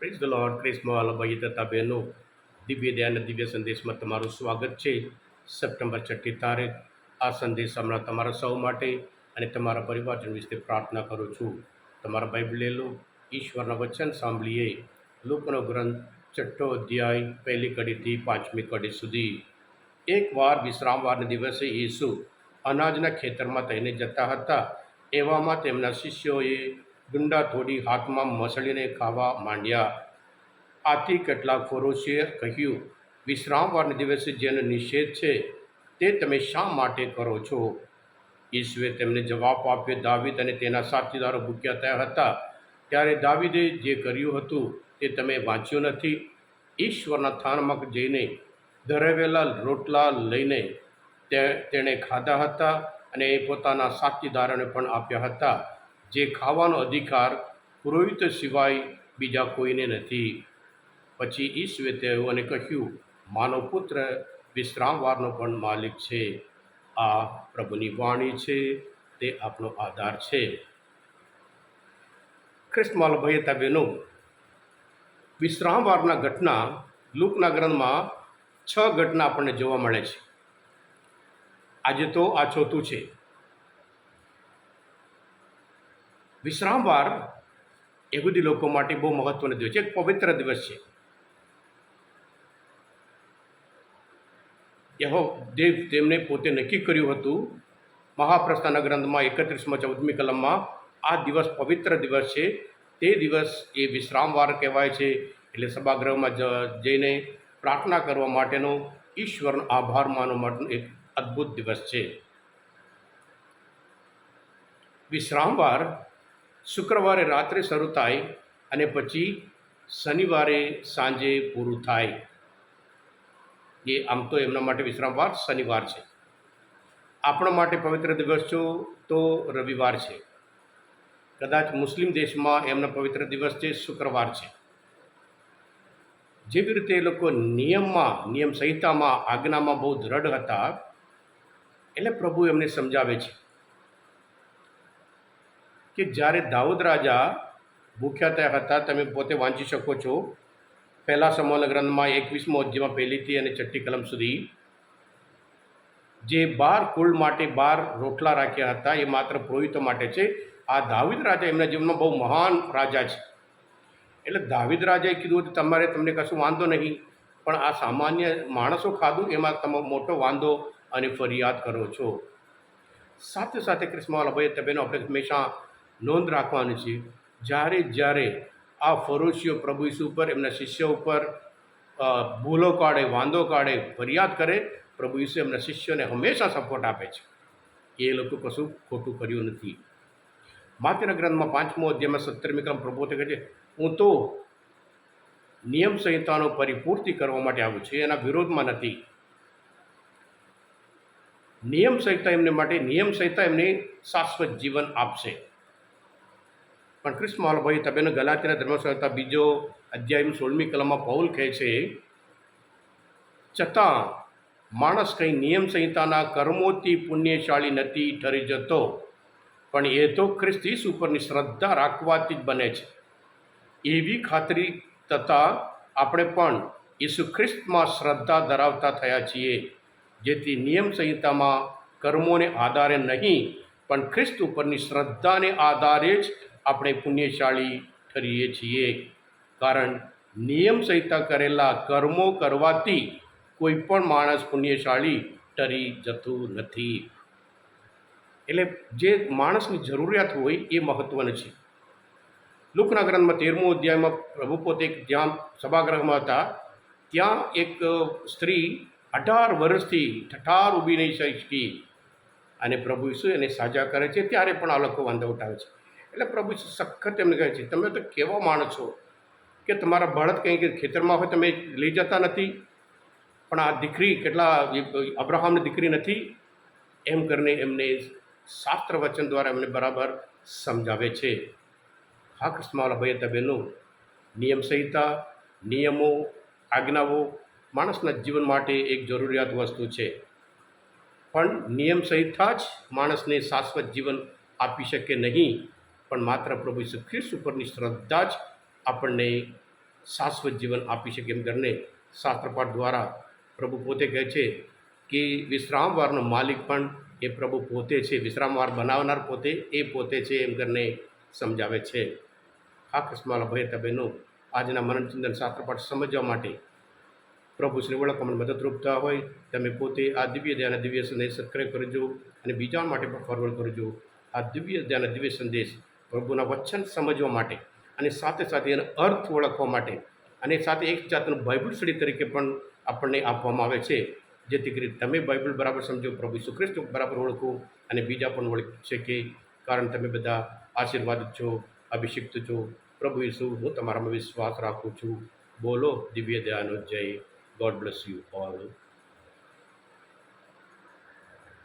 Praise the lord ક્રિસ્મા ભાઈ તથા બહેનો દિવ્ય દયાના દિવ્ય સંદેશમાં તમારું સ્વાગત છે સપ્ટેમ્બર છઠ્ઠી તારીખ આ સંદેશ હમણાં તમારા સૌ માટે અને તમારા પરિવારજન વિશે પ્રાર્થના કરું છું તમારા બાઇબલ લે લો ઈશ્વરના વચન સાંભળીએ લોકોનો ગ્રંથ છઠ્ઠો અધ્યાય પહેલી કડીથી પાંચમી કડી સુધી એકવાર વિશ્રામવારના દિવસે ઈસુ અનાજના ખેતરમાં થઈને જતા હતા એવામાં તેમના શિષ્યોએ ગુંડા થોડી હાથમાં મસળીને ખાવા માંડ્યા. આથી કેટલાક ફરોશીએ કહ્યું વિશ્રામવારના દિવસે જેનો નિષેધ છે તે તમે શા માટે કરો છો? ઈસુએ તેમને જવાબ આપ્યો, દાવીદ અને તેના સાથીદારો ભૂખ્યા થયા હતા. ત્યારે દાવીદે જે કર્યું હતું તે તમે વાંચ્યું નથી. ઈશ્વરના થાનમાં જઈને ધરાવેલા રોટલા લઈને તેણે ખાધા હતા અને એ પોતાના સાથીદારોને પણ આપ્યા હતા. જે ખાવાનો અધિકાર પુરોહિત સિવાય બીજા કોઈને નથી. પછી ઈશ્વે તેઓને કહ્યું માનવ પુત્ર, વિશ્રામવારનો પણ માલિક છે. આ પ્રભુની વાણી છે, તે આપણો આધાર છે. ખ્રિસ્તમાલ ભાઈ હતા બહેનો, વિશ્રામવારના ઘટના લુકના ગ્રંથમાં છ ઘટના આપણને જોવા મળે છે. આજે તો આ ચોથું છે. વિશ્રામવાર યહૂદી લોકો માટે બહુ મહત્વનો દિવસ છે. એક પવિત્ર દિવસ છે. યહો દેવ તેમણે પોતે નક્કી કર્યું હતું, મહાપ્રસ્થાના ગ્રંથમાં એકત્રીસમાં ચૌદમી કલમમાં, આ દિવસ પવિત્ર દિવસ છે. તે દિવસ એ વિશ્રામવાર કહેવાય છે. એટલે સભાગૃહમાં જઈને પ્રાર્થના કરવા માટેનો, ઈશ્વરનો આભાર માનવા માટેનો એક અદ્ભુત દિવસ છે. વિશ્રામવાર શુક્રવારે રાત્રે શરૂ થાય અને પછી શનિવારે સાંજે પૂરું થાય. એ આમ તો એમના માટે વિશ્રામવાર શનિવાર છે. આપણા માટે પવિત્ર દિવસ જો તો રવિવાર છે. કદાચ મુસ્લિમ દેશમાં એમનો પવિત્ર દિવસ છે, શુક્રવાર છે. જેવી રીતે એ લોકો નિયમમાં, નિયમ સંહિતામાં, આજ્ઞામાં બહુ દ્રઢ હતા, એટલે પ્રભુ એમને સમજાવે છે. કે જ્યારે દાઉદ રાજા ભૂખ્યા થયા હતા, તમે પોતે વાંચી શકો છો. પહેલા સમૂહના ગ્રંથમાં એકવીસમો અધ્યાયમાં પહેલીથી અને છઠ્ઠી કલમ સુધી. જે બાર કુળ માટે બાર રોટલા રાખ્યા હતા, એ માત્ર પુરોહિતો માટે છે. આ દાવિદ રાજા એમના જીવનમાં બહુ મહાન રાજા છે. એટલે દાવિદ રાજાએ કીધું હતું, તમારે તમને કશું વાંધો નહીં, પણ આ સામાન્ય માણસો ખાધું, એમાં તમે મોટો વાંધો અને ફરિયાદ કરો છો. સાથે સાથે ક્રિસ્મા ભાઈ તબેનો આપણે હંમેશા નોંધ રાખવાની છે. જ્યારે જ્યારે આ ફરોશીઓ પ્રભુ ઈસુ ઉપર, એમના શિષ્ય ઉપર ભૂલો કાઢે વાંધો કાઢે, ફરિયાદ કરે, પ્રભુ ઈસુ એમના શિષ્યોને હંમેશા સપોર્ટ આપે છે. એ લોકો કશું ખોટું કર્યું નથી. માત્રના ગ્રંથમાં પાંચમો અધ્યાયમાં સત્તરમી ક્રમ પ્રભુ કહે છે, હું તો નિયમ સંહિતાનો પરિપૂર્તિ કરવા માટે આવું છે, એના વિરોધમાં નથી. નિયમ સંહિતા એમને માટે, નિયમ સંહિતા એમને શાશ્વત જીવન આપશે. પણ કૃષ્ણ મહાલભાઈ તબેનો ગલાતીના ધર્મસંહિતા બીજો અધ્યાયનું સોળમી કલમમાં પૌલ કહે છે, છતાં માણસ કંઈ નિયમ સંહિતાના કર્મોથી પુણ્યશાળી નથી, ઠરી જતો. પણ એ તો ખ્રિસ્ત ઈસ ઉપરની શ્રદ્ધા રાખવાથી જ બને છે. એવી ખાતરી તથા આપણે પણ ઈસુ ખ્રિસ્તમાં શ્રદ્ધા ધરાવતા થયા છીએ, જેથી નિયમ સંહિતામાં કર્મોને આધારે નહીં, પણ ખ્રિસ્ત ઉપરની શ્રદ્ધાને આધારે જ આપણે પુણ્યશાળી ઠરીએ છીએ. કારણ નિયમ સંહિતા કરેલા કર્મો કરવાથી કોઈ પણ માણસ પુણ્યશાળી ટરી જતું નથી. એટલે જે માણસની જરૂરિયાત હોય એ મહત્ત્વનું છે. લોકના ગ્રંથમાં તેરમો અધ્યાયમાં પ્રભુ પોતે જ્યાં સભાગૃહમાં હતા. ત્યાં એક સ્ત્રી અઢાર વર્ષથી ઠઠાર ઊભી નહીં શકી. અને પ્રભુ ઈસુ એને સાજા કરે છે, ત્યારે પણ આ લોકો વાંધો ઉઠાવે છે. એટલે પ્રભુ સખત એમને કહે છે, તમે તો કેવા માણસ છો કે તમારા બળદ કંઈક ખેતરમાં હોય તમે લઈ જતા નથી, પણ આ દીકરી કેટલા અબ્રાહમની દીકરી નથી? એમ કરીને એમને શાસ્ત્ર વચન દ્વારા એમને બરાબર સમજાવે છે. હા કૃષ્ણવાલા ભાઈ હતા નિયમ સંહિતા, નિયમો, આજ્ઞાઓ માણસના જીવન માટે એક જરૂરિયાત વસ્તુ છે. પણ નિયમ સંહિતા જ માણસને શાશ્વત જીવન આપી શકે નહીં. પણ માત્ર પ્રભુ ઈસુ ખ્રિસ્ત ઉપરની શ્રદ્ધા જ આપણને શાશ્વત જીવન આપી શકે એમ કરીને શાસ્ત્રપાઠ દ્વારા પ્રભુ પોતે કહે છે કે વિશ્રામવારનો માલિક પણ એ પ્રભુ પોતે છે. વિશ્રામવાર બનાવનાર પોતે એ પોતે છે એમ કરીને સમજાવે છે. આ કસ્માલા ભય તબેનો આજના મનનચિંતન શાસ્ત્રપાઠ સમજવા માટે પ્રભુ શ્રી ઓળખવામાં મદદરૂપ થતા હોય તમે પોતે આ દિવ્ય ધ્યાન, દિવ્ય સંદેશ સબસ્ક્રાઈબ કરજો અને બીજા માટે પણ ફોરવર્ડ કરજો. આ દિવ્ય ધ્યાન, દિવ્ય સંદેશ પ્રભુના વચન સમજવા માટે અને સાથે સાથે એનો અર્થ ઓળખવા માટે અને સાથે એક જાતનું બાઇબલ સ્ટડી તરીકે પણ આપણને આપવામાં આવે છે. જેથી કરી તમે બાઇબલ બરાબર સમજો, પ્રભુ ઈસુ બરાબર ઓળખો અને બીજા પણ ઓળખી શકે. કારણ તમે બધા આશીર્વાદિત છો, અભિષિક્ત છો. પ્રભુ ઈસુ, હું તમારામાં વિશ્વાસ રાખું છું. બોલો, દિવ્ય દયાનો જય. God bless you all